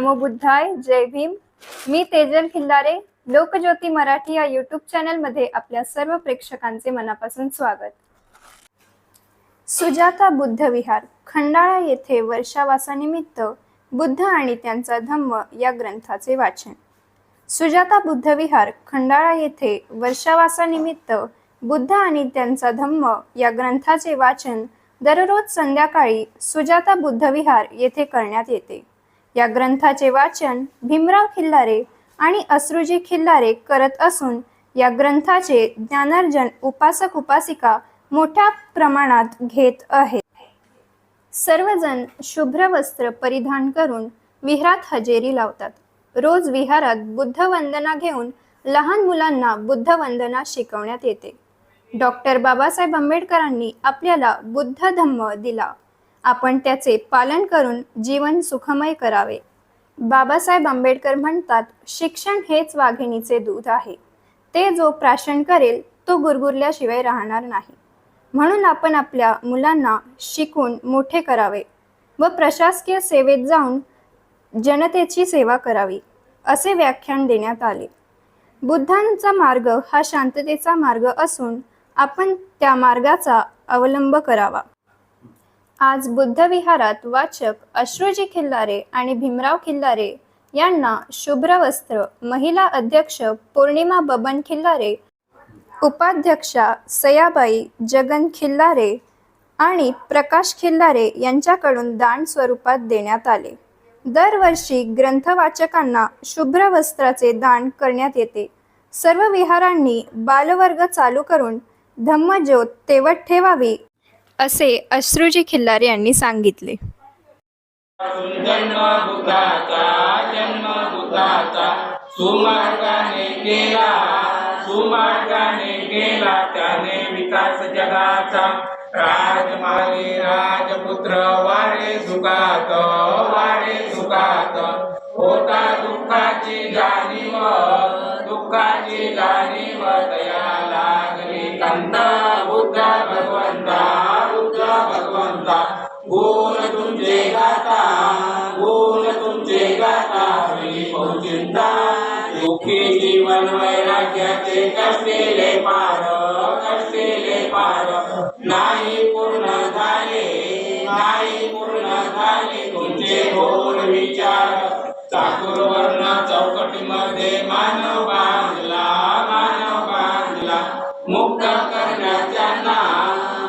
नमो बुद्धाय जय भीम. मी तेजल खिल्लारे लोकज्योती मराठी या युट्यूब चॅनलमध्ये आपल्या सर्व प्रेक्षकांचे मनापासून स्वागत. सुजाता बुद्ध विहार खंडाळा येथे वर्षावासानिमित्त बुद्ध आणि त्यांचा धम्म या ग्रंथाचे वाचन. सुजाता बुद्ध विहार खंडाळा येथे वर्षावासानिमित्त बुद्ध आणि त्यांचा धम्म या ग्रंथाचे वाचन दररोज संध्याकाळी सुजाता बुद्ध विहार येथे करण्यात येते. या ग्रंथाचे वाचन भीमराव खिल्लारे आणि अश्रुजी खिल्लारे करत असून या ग्रंथाचे ज्ञानार्जन उपासक उपासिका मोठ्या प्रमाणात घेत आहेत. सर्वजण शुभ्र वस्त्र परिधान करून विहारात हजेरी लावतात. रोज विहारात बुद्ध वंदना घेऊन लहान मुलांना बुद्ध वंदना शिकवण्यात येते. डॉक्टर बाबासाहेब आंबेडकरांनी आपल्याला बुद्ध धम्म दिला. आपण त्याचे पालन करून जीवन सुखमय करावे. बाबासाहेब आंबेडकर म्हणतात शिक्षण हेच वाघिणीचे दूध आहे. ते जो प्राशन करेल तो गुरगुरल्याशिवाय राहणार नाही. म्हणून आपण आपल्या मुलांना शिकून मोठे करावे व प्रशासकीय सेवेत जाऊन जनतेची सेवा करावी असे व्याख्यान देण्यात आले. बुद्धांचा मार्ग हा शांततेचा मार्ग असून आपण त्या मार्गाचा अवलंब करावा. आज बुद्ध विहारात वाचक अश्रुजी खिल्लारे आणि भीमराव खिल्लारे यांना शुभ्र वस्त्र महिला अध्यक्ष पौर्णिमा बबन खिल्लारे उपाध्यक्षा सयाबाई जगन खिल्लारे आणि प्रकाश खिल्लारे यांच्याकडून दान स्वरूपात देण्यात आले. दरवर्षी ग्रंथवाचकांना शुभ्र वस्त्राचे दान करण्यात येते. सर्व विहारांनी बालवर्ग चालू करून धम्मज्योत तेवत ठेवावी असे अश्रुजी खिल्लारे यांनी सांगितले. सुमार्गाने केला सुमार्गाने केला त्याने विकास जगाचा. राजमाले राजपुत्र वारे सुखात वारे सुखात होता दुःखाची दुःखी जीवन वैराग्याचे कष्टेले पार कष्टेले पार. नाही पूर्ण झाले नाही पूर्ण झाले तुमचे घोर विचार. चाकूर चातुर्वर्ण चौकटीमध्ये मानव बांधला मानव बांधला. मुक्त करण्याच्यांना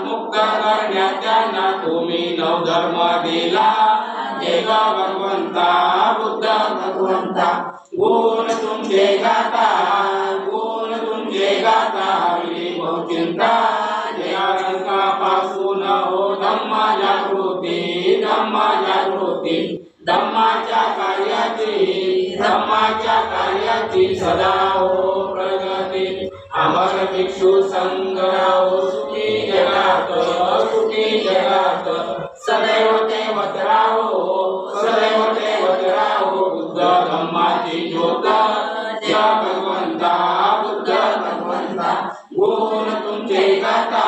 मुक्त करण्याच्यांना तुम्ही नवधर्म दिला. देव भगवंता बुद्ध भगवंता. तुमचे गाता गुण तुमचे गाता हरली बहुचिंता पासून हो धम्म जागृती धम्म जागृती. धम्माच्या कार्याची धम्माच्या कार्याची सदा हो प्रगती. अमर भिक्षू संग्रह सुखी जगात सुखी जगात. भगवंता बुद्ध भगवंता गुण तुमचे गाता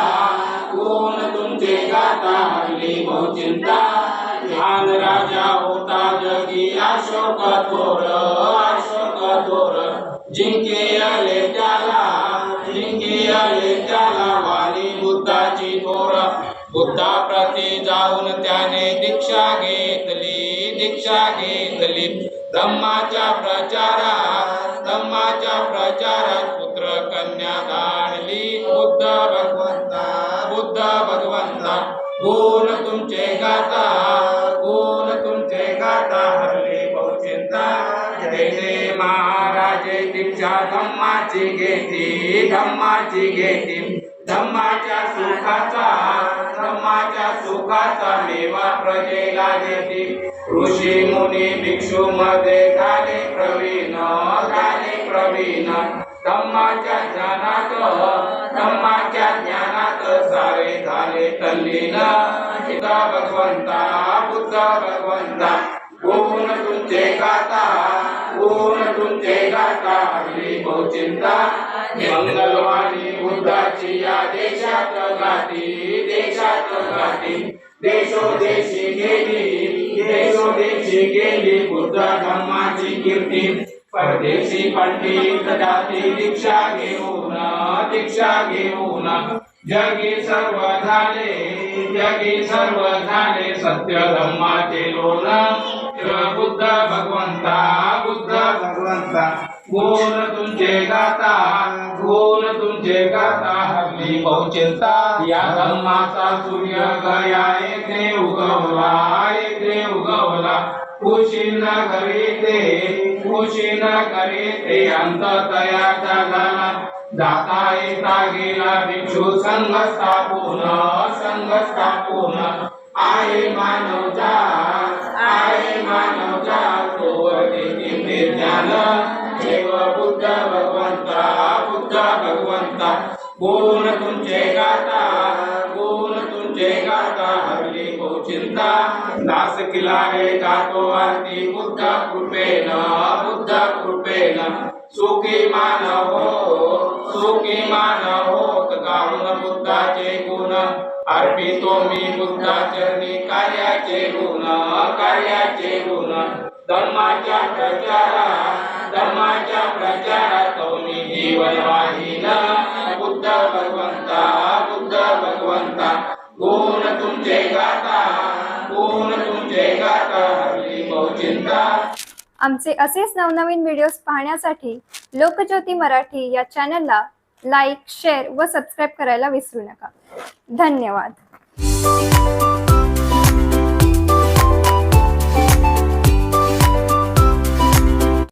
गुण तुमचे गाता हरली बहुचिंता हो ध्यान राजा होता जगी अशोक थोर अशोक थोर. जिंके आले त्याला जिंके आले त्याला वाली बुद्धाची थोर. बुद्धा प्रती जाऊन त्याने दीक्षा घेत दीक्षा घेतली धम्माच्या प्रचारात धम्माच्या प्रचारात पुत्र कन्या दाणली बुद्ध भगवंता बुद्ध भगवंता गुण तुमचे गाता गुण तुमचे गाता हरले बहुचिंता जय जय महाराजे दीक्षा धम्माची घेती धम्माची घेती. धम्माच्या सुखाचा सुखाचा मेवा प्रजेला देती. ऋषी मुनी भिक्षू मध्ये झाले प्रवीण झाले प्रवीण. धम्माच्या ज्ञानात धम्माच्या ज्ञानात सारे झाले तल्लीन. बुद्ध भगवंता बुद्धा भगवंता. कोण तुमचे गाता कोण तुमचे गाता. हल्ली बहुचिंता. मंगलवाणी देशोदेशी गेली देशोदेशी गेली बुद्ध धम्माची कीर्ती. परदेशी पंडित जाती दीक्षा घेऊन दीक्षा घेऊन. जगी सर्व झाले जगी सर्व झाले सत्य धम्माचे लोन बुद्ध भगवंता बुद्ध भगवंता. गुण तुमचे गाता गुण तुमचे गाता बहुचिंता या धर्माचा सूर्य गया येथे उगवला येथे उगवला. कुशीन करीते कुशीन करीते अंत तयाचा झाला जाता येता गेला भिक्षू संघ स्थापून संघ स्थापून आहे मानवता कोण तुमचे गाता कोण तुमचे गाता हरली को चिंता. दास किलारे गातो आरती बुद्ध कृपेन बुद्ध कृपेन. सुखी मानव हो, सुखी मानव हो, गाऊन बुद्धाचे गुण. अर्पितो मी बुद्धा चरणी कार्याचे गुण कार्याचे गुण. धर्माच्या प्रचारा धर्माच्या प्रचारात मी जीवन वाहिला आमचे असेच नवनवीन व्हिडिओज पाहण्यासाठी लोकज्योती मराठी या चॅनलला लाईक शेअर व सबस्क्राईब करायला विसरू नका. धन्यवाद.